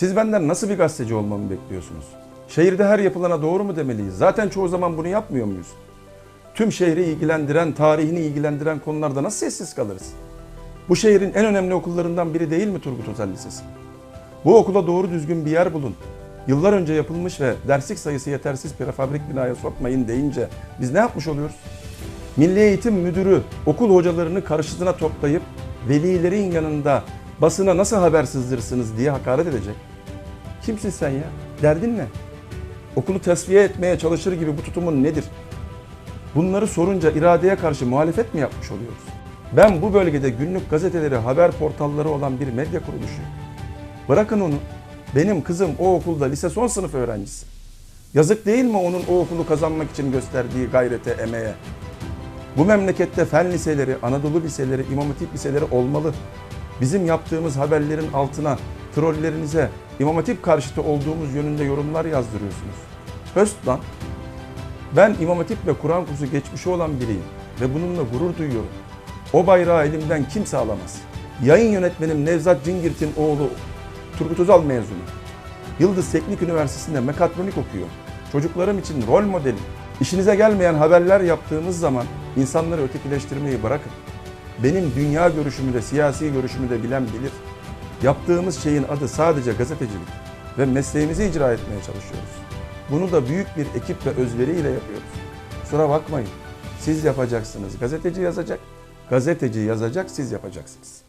Siz benden nasıl bir gazeteci olmamı bekliyorsunuz? Şehirde her yapılana doğru mu demeliyiz? Zaten çoğu zaman bunu yapmıyor muyuz? Tüm şehri ilgilendiren, tarihini ilgilendiren konularda nasıl sessiz kalırız? Bu şehrin en önemli okullarından biri değil mi Turgut Özel Lisesi? Bu okula doğru düzgün bir yer bulun. Yıllar önce yapılmış ve derslik sayısı yetersiz prefabrik binaya sokmayın deyince biz ne yapmış oluyoruz? Milli Eğitim Müdürü okul hocalarını karşısına toplayıp velilerin yanında basına nasıl haber sızdırırsınız diye hakaret edecek. Kimsin sen ya? Derdin ne? Okulu tasfiye etmeye çalışır gibi bu tutumun nedir? Bunları sorunca iradeye karşı muhalefet mi yapmış oluyoruz? Ben bu bölgede günlük gazeteleri, haber portalları olan bir medya kuruluşuyum. Bırakın onu. Benim kızım o okulda lise son sınıf öğrencisi. Yazık değil mi onun o okulu kazanmak için gösterdiği gayrete, emeğe? Bu memlekette fen liseleri, Anadolu liseleri, İmam Hatip liseleri olmalı. Bizim yaptığımız haberlerin altına, trollerinize İmam Hatip karşıtı olduğumuz yönünde yorumlar yazdırıyorsunuz. Höst lan. Ben İmam Hatip ve Kur'an kursu geçmişi olan biriyim ve bununla gurur duyuyorum. O bayrağı elimden kimse alamaz. Yayın yönetmenim Nevzat Cingirt'in oğlu Turgut Özal mezunu. Yıldız Teknik Üniversitesi'nde mekatronik okuyor. Çocuklarım için rol modelim. İşinize gelmeyen haberler yaptığımız zaman insanları ötekileştirmeyi bırakın. Benim dünya görüşümü de siyasi görüşümü de bilen bilir. Yaptığımız şeyin adı sadece gazetecilik ve mesleğimizi icra etmeye çalışıyoruz. Bunu da büyük bir ekip ve özveriyle yapıyoruz. Kusura bakmayın. Siz yapacaksınız. Gazeteci yazacak. Gazeteci yazacak, siz yapacaksınız.